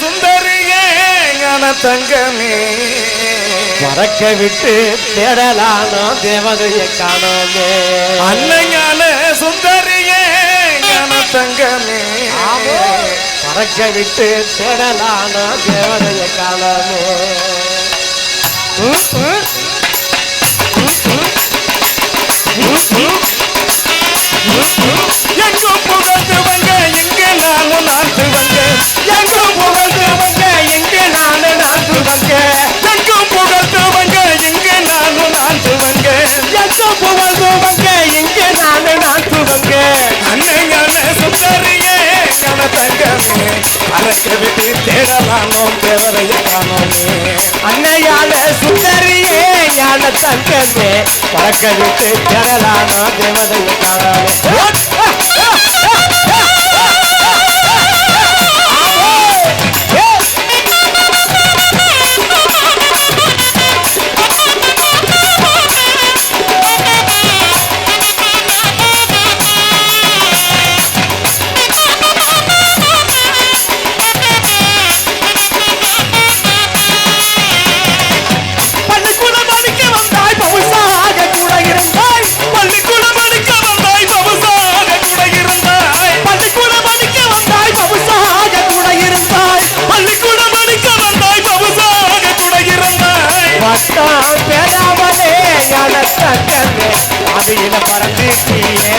சுந்தரியே தங்கமே. மறக்க விட்டு தேடலானோ தேவதையை காணோமே. அன்னையான சுந்தரியே தங்கமே. மறக்க விட்டு தேடலானோ தேவதையை காணோமே. தேடலானோ தேவரைய காணோமே அன்னையால சுந்தரியே ஞான தங்கமே பறக்க விட்டு தேடலானோ தேவதைய ele é para de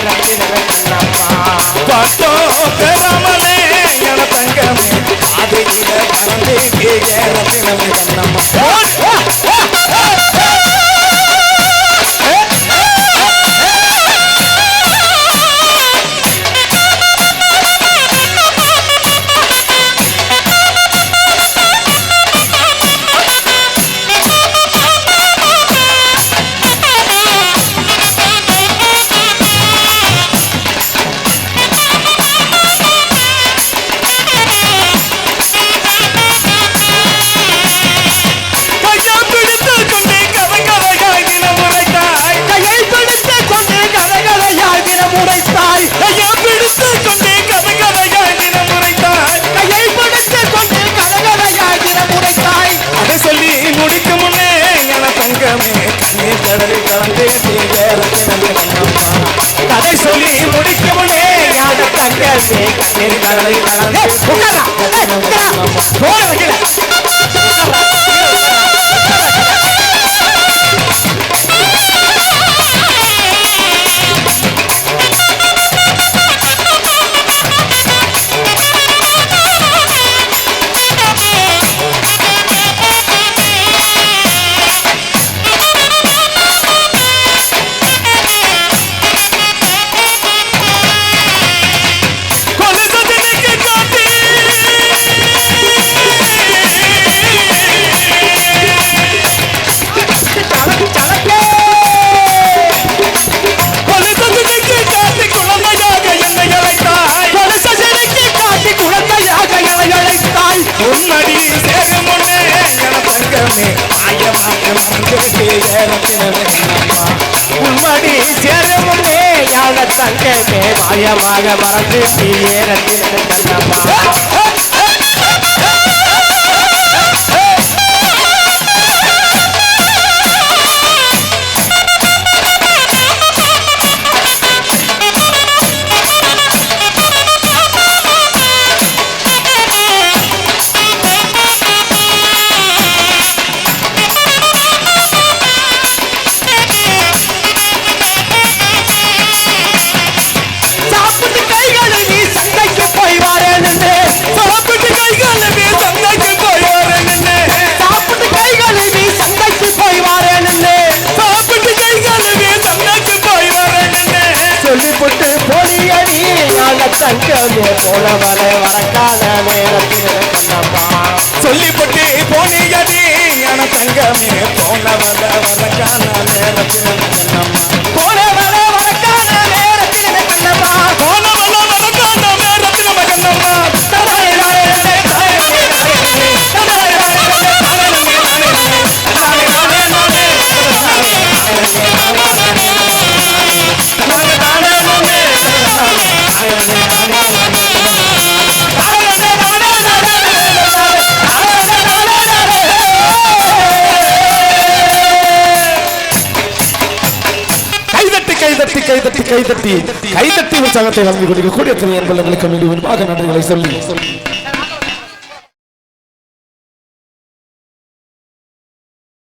உட்காரா தங்கமே மாயமாக மறந்து நீ ஏறத்தில் கண்ணம்மா வராத வரக்காத நேரத்தில் சொல்லி போட்டு போனியடி என தங்கமே போனவன் கைதட்டி கைதட்டி கைதட்டி கைதட்டி உற்சாகத்தை வழங்கிக் கொண்டிருக்கக்கூடிய திரு என்பர்களுக்கு மீண்டும் நன்றிகளை சொல்லி.